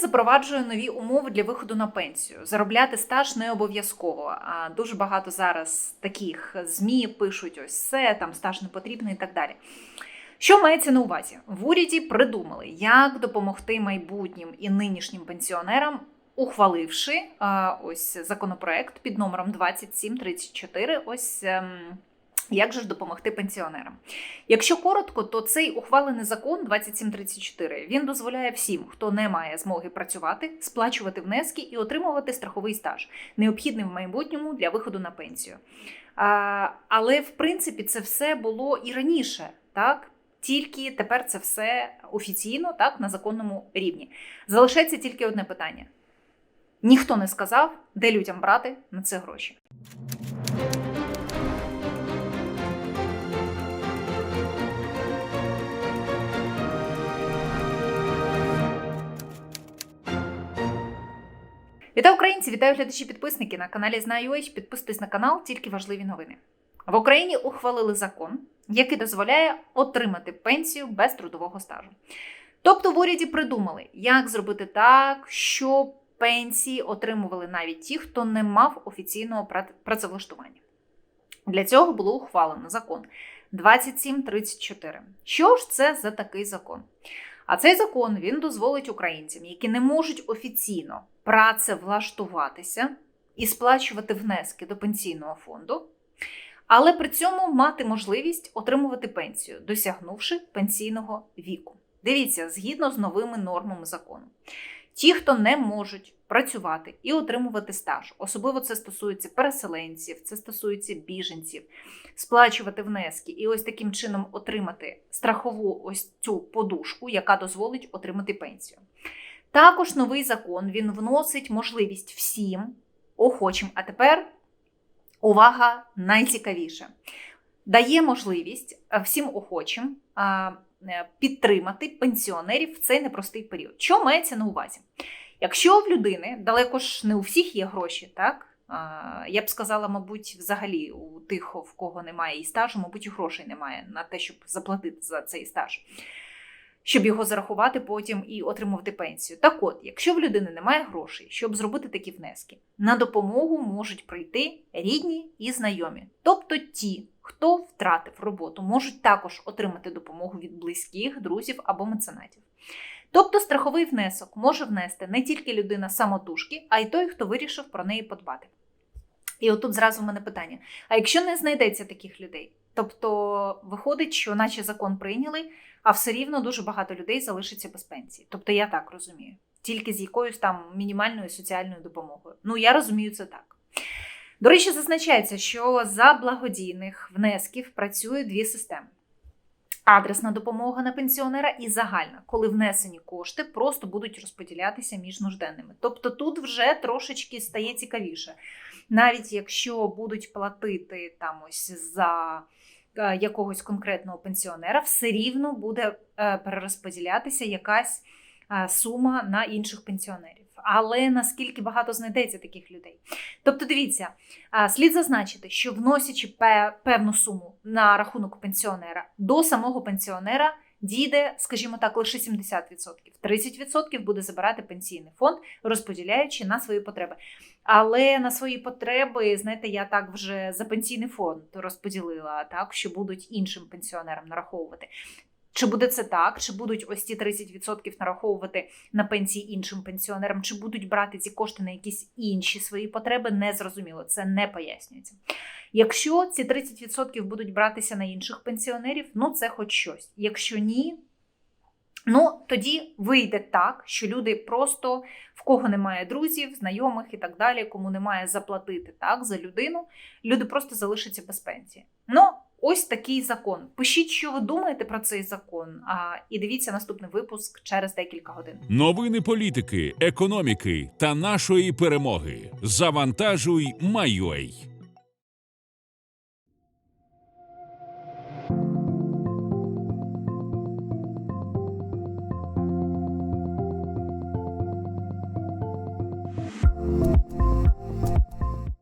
Запроваджує нові умови для виходу на пенсію. Заробляти стаж не обов'язково. А дуже багато зараз таких змі пишуть: ось це там стаж не потрібний і так далі. Що мається на увазі? В уряді придумали, як допомогти майбутнім і нинішнім пенсіонерам, ухваливши ось законопроект під номером 2734. Ось. Як же ж допомогти пенсіонерам? Якщо коротко, то цей ухвалений закон 2734 він дозволяє всім, хто не має змоги працювати, сплачувати внески і отримувати страховий стаж, необхідний в майбутньому для виходу на пенсію. А, але в принципі це все було і раніше, так? Тільки тепер це все офіційно, так, на законному рівні. Залишається тільки одне питання: ніхто не сказав, де людям брати на це гроші. Вітаю українці! Вітаю глядачі підписники на каналі Знаю.ua. Підписуйтесь на канал, тільки важливі новини. В Україні ухвалили закон, який дозволяє отримати пенсію без трудового стажу. Тобто в уряді придумали, як зробити так, щоб пенсії отримували навіть ті, хто не мав офіційного працевлаштування. Для цього було ухвалено закон 2734. Що ж це за такий закон? А цей закон він дозволить українцям, які не можуть офіційно працевлаштуватися і сплачувати внески до пенсійного фонду, але при цьому мати можливість отримувати пенсію, досягнувши пенсійного віку. Дивіться, згідно з новими нормами закону. Ті, хто не можуть працювати і отримувати стаж, особливо це стосується переселенців, це стосується біженців, сплачувати внески і ось таким чином отримати страхову ось цю подушку, яка дозволить отримати пенсію. Також новий закон він вносить можливість всім охочим. А тепер увага найцікавіше. Дає можливість е, всім охочим е, підтримати пенсіонерів в цей непростий період. Що мається на увазі? Якщо в людини далеко ж не у всіх є гроші, так? Я б сказала, мабуть, взагалі у тих, в кого немає і стажу, мабуть, і грошей немає на те, щоб заплатити за цей стаж, щоб його зарахувати потім і отримувати пенсію. Так от, якщо в людини немає грошей, щоб зробити такі внески, на допомогу можуть прийти рідні і знайомі. Тобто ті, хто втратив роботу, можуть також отримати допомогу від близьких, друзів або меценатів. Тобто страховий внесок може внести не тільки людина самотужки, а й той, хто вирішив про неї подбати. І отут зразу в мене питання: а якщо не знайдеться таких людей? Тобто виходить, що наче закон прийняли, а все рівно дуже багато людей залишиться без пенсії. Тобто я так розумію, тільки з якоюсь там мінімальною соціальною допомогою. Ну я розумію це так. До речі, зазначається, що за благодійних внесків працює дві системи. Адресна допомога на пенсіонера і загальна, коли внесені кошти просто будуть розподілятися між нужденними. Тобто тут вже трошечки стає цікавіше. Навіть якщо будуть платити там ось за е, якогось конкретного пенсіонера, все рівно буде е, перерозподілятися якась сума на інших пенсіонерів. Але наскільки багато знайдеться таких людей? Тобто, дивіться, слід зазначити, що вносячи певну суму на рахунок пенсіонера до самого пенсіонера дійде, скажімо так, лише 70%. 30% буде забирати пенсійний фонд, розподіляючи на свої потреби. Але на свої потреби, знаєте, я так вже за пенсійний фонд розподілила, так що будуть іншим пенсіонерам нараховувати. Чи буде це так? Чи будуть ось ці 30% нараховувати на пенсії іншим пенсіонерам, чи будуть брати ці кошти на якісь інші свої потреби, не зрозуміло. Це не пояснюється. Якщо ці 30% будуть братися на інших пенсіонерів, ну це хоч щось. Якщо ні, ну тоді вийде так, що люди просто в кого немає друзів, знайомих і так далі, кому немає заплатити так за людину, люди просто залишаться без пенсії. Ну, ось такий закон. Пишіть, що ви думаєте про цей закон, а, і дивіться наступний випуск через декілька годин. Новини політики, економіки та нашої перемоги. Завантажуй, Майой.